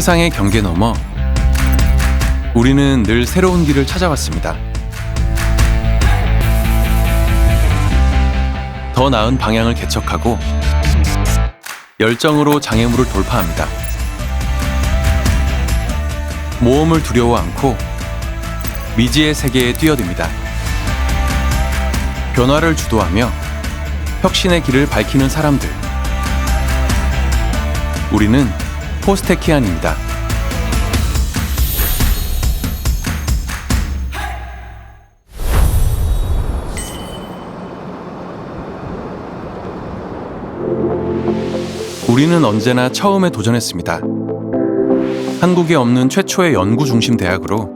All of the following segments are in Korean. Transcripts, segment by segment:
세상의 경계 넘어 우리는 늘 새로운 길을 찾아왔습니다. 더 나은 방향을 개척하고 열정으로 장애물을 돌파합니다. 모험을 두려워 않고 미지의 세계에 뛰어듭니다. 변화를 주도하며 혁신의 길을 밝히는 사람들. 우리는 포스테키안입니다. 우리는 언제나 처음에 도전했습니다. 한국에 없는 최초의 연구 중심 대학으로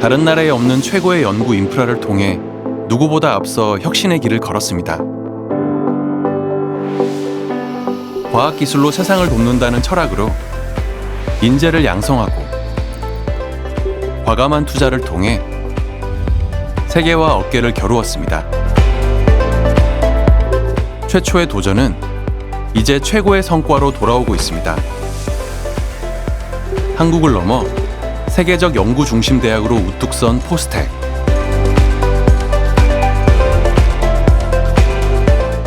다른 나라에 없는 최고의 연구 인프라를 통해 누구보다 앞서 혁신의 길을 걸었습니다. 과학기술로 세상을 돕는다는 철학으로 인재를 양성하고 과감한 투자를 통해 세계와 어깨를 겨루었습니다. 최초의 도전은 이제 최고의 성과로 돌아오고 있습니다. 한국을 넘어 세계적 연구 중심 대학으로 우뚝 선 포스텍.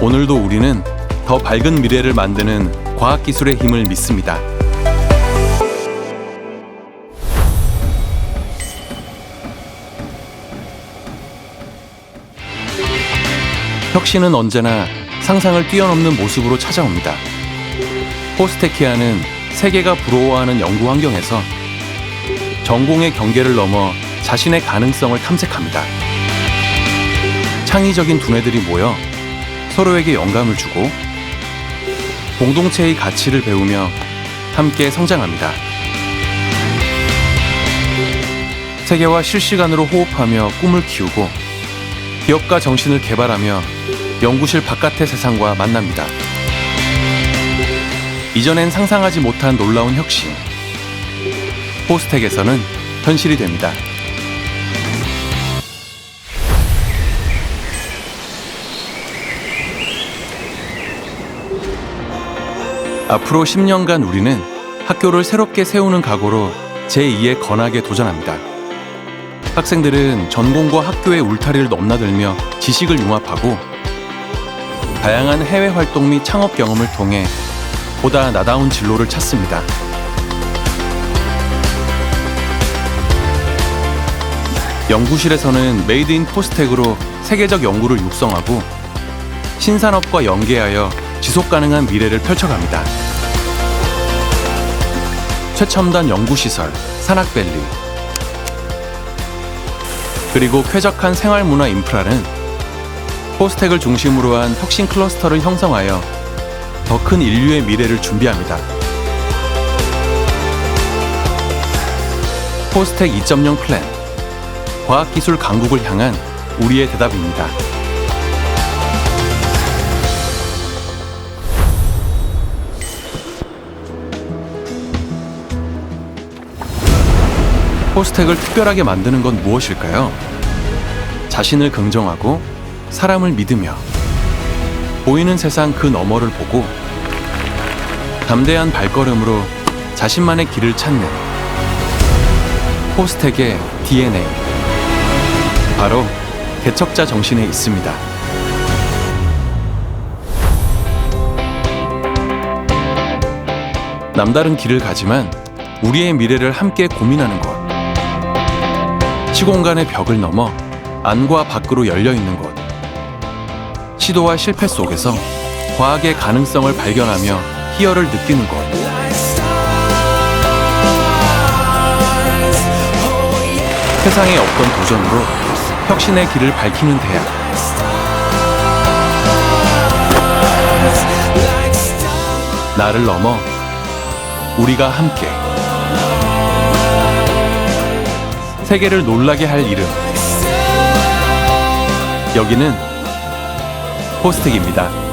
오늘도 우리는 더 밝은 미래를 만드는 과학기술의 힘을 믿습니다. 혁신은 언제나 상상을 뛰어넘는 모습으로 찾아옵니다. 포스테키아는 세계가 부러워하는 연구 환경에서 전공의 경계를 넘어 자신의 가능성을 탐색합니다. 창의적인 두뇌들이 모여 서로에게 영감을 주고 공동체의 가치를 배우며 함께 성장합니다. 세계와 실시간으로 호흡하며 꿈을 키우고 기업가 정신을 개발하며 연구실 바깥의 세상과 만납니다. 이전엔 상상하지 못한 놀라운 혁신. 포스텍에서는 현실이 됩니다. 앞으로 10년간 우리는 학교를 새롭게 세우는 각오로 제2의 건학에 도전합니다. 학생들은 전공과 학교의 울타리를 넘나들며 지식을 융합하고 다양한 해외 활동 및 창업 경험을 통해 보다 나다운 진로를 찾습니다. 연구실에서는 메이드 인 포스텍으로 세계적 연구를 육성하고 신산업과 연계하여 지속 가능한 미래를 펼쳐갑니다. 최첨단 연구시설, 산악밸리, 그리고 쾌적한 생활문화 인프라는 포스텍을 중심으로 한 혁신 클러스터를 형성하여 더 큰 인류의 미래를 준비합니다. 포스텍 2.0 플랜, 과학기술 강국을 향한 우리의 대답입니다. 포스텍을 특별하게 만드는 건 무엇일까요? 자신을 긍정하고 사람을 믿으며 보이는 세상 그 너머를 보고 담대한 발걸음으로 자신만의 길을 찾는 포스텍의 DNA 바로 개척자 정신에 있습니다. 남다른 길을 가지만 우리의 미래를 함께 고민하는 것. 시공간의 벽을 넘어 안과 밖으로 열려 있는 곳. 시도와 실패 속에서 과학의 가능성을 발견하며 희열을 느끼는 곳. 세상의 없던 도전으로 혁신의 길을 밝히는 대학. 나를 넘어 우리가 함께 세계를 놀라게 할 이름. 여기는 포스텍입니다.